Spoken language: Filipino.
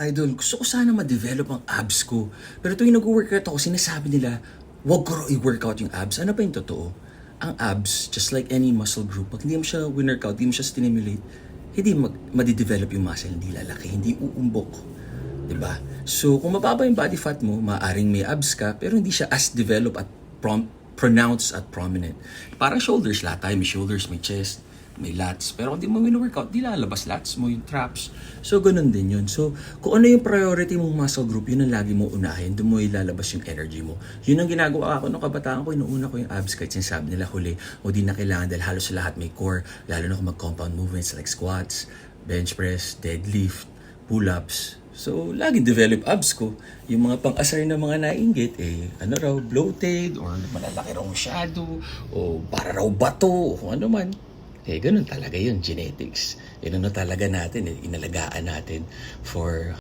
idol, gusto ko sana ma-develop ang abs ko. Pero tuwing nag-workout ako, sinasabi nila, wag ko i-workout yung abs. Ano ba yung totoo? Ang abs, just like any muscle group, pag hindi mo siya winnerkout, hindi mo siya stimulate, hindi mag madidevelop yung muscle, hindi lalaki, hindi uumbok. 'Di ba? So, kung mababa yung body fat mo, maaring may abs ka, pero hindi siya as developed at prom- pronounced at prominent. Parang shoulders, lahat tayo may shoulders, may chest, may lats. Pero kung di mo wino-workout, di lalabas lats mo, yung traps. So, ganun din yun. So, kung ano yung priority mong muscle group, yun ang lagi mo unahin. Doon mo ilalabas yung energy mo. Yun ang ginagawa ako nung kabataan ko. Inuuna ko yung abs kahit sinasabi nila huli. O di na kailangan dahil halos lahat may core. Lalo na kung mag-compound movements like squats, bench press, deadlift, pull-ups. So, lagi develop abs ko. Yung mga pang-asar na mga nainggit, eh, ano raw, bloated, or malalaki raw masyado, o para raw bato, o ano man. Eh, ganun talaga yun, genetics. Yun ano talaga natin, eh, inalagaan natin for